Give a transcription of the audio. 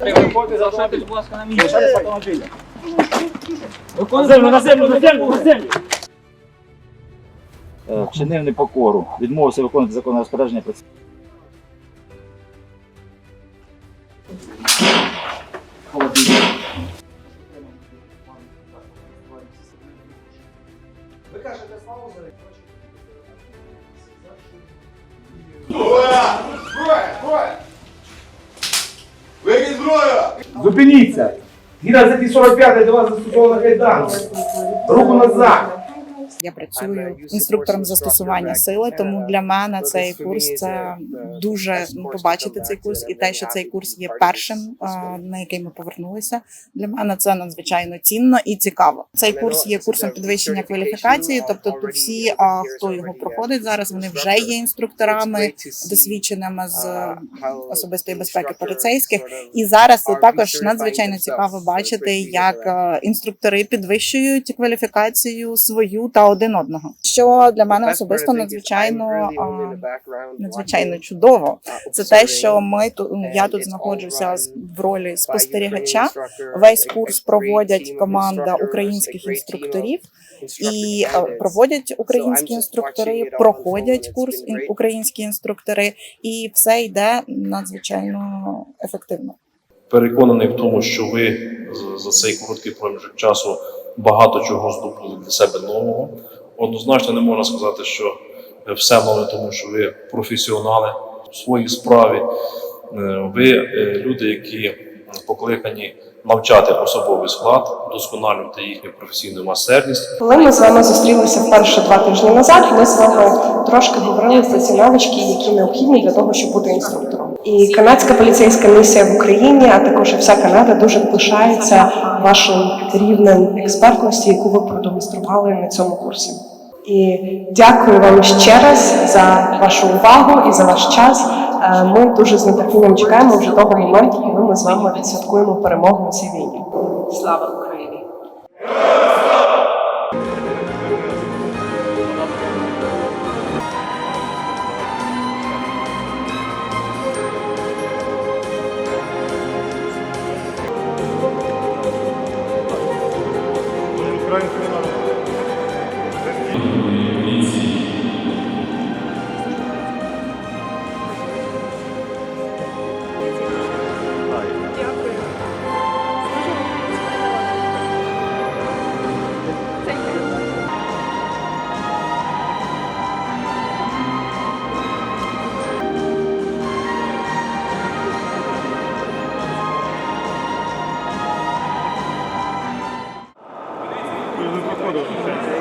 Залишайтесь, будь ласка, на місці. На землю, на землю, на землю, на землю. Вчинив непокору, відмовився виконувати законне розпорядження про Вийди Зупиніться! Згідно статті 45 до вас застосовано кайдан. Руку назад. Я працюю інструктором застосування сили, тому для мене цей курс це дуже ну, побачити цей курс, і те, що цей курс є першим, на який ми повернулися. Для мене це надзвичайно цінно і цікаво. Цей курс є курсом підвищення кваліфікації. Тобто, тут всі, хто його проходить зараз, вони вже є інструкторами, досвідченими з е, особистої безпеки поліцейських. І зараз також надзвичайно цікаво бачити, як е, інструктори підвищують кваліфікацію свою та один одного. Що для мене особисто надзвичайно надзвичайно чудово. Це те, що ми тут я тут знаходжуся з- в ролі спостерігача. Весь курс проводять команда українських інструкторів. І е, проводять українські інструктори, проходять курс українські інструктори, і все йде надзвичайно ефективно. переконаний в тому, що ви з- за цей короткий проміжок часу багато чого здобули для себе нового. Однозначно не можна сказати, що все нове, тому що ви професіонали в своїй справі. Е, Ви е, люди, які покликані навчати особовий склад, вдосконалювати їхню професійну майстерність. Коли ми з вами зустрілися вперше два тижні назад, ми з вами трошки говорили про ці навички, які необхідні для того, щоб бути інструктором. І канадська поліцейська місія в Україні, а також і вся Канада дуже пишається вашим рівнем експертності, яку ви продемонстрували на цьому курсі. І дякую вам ще раз за вашу увагу і за ваш час. Е, Ми дуже з нетерпінням чекаємо вже того моменту, коли ми з вами відсвяткуємо перемогу у цій війні. Слава Україні! 応援するの не проходив.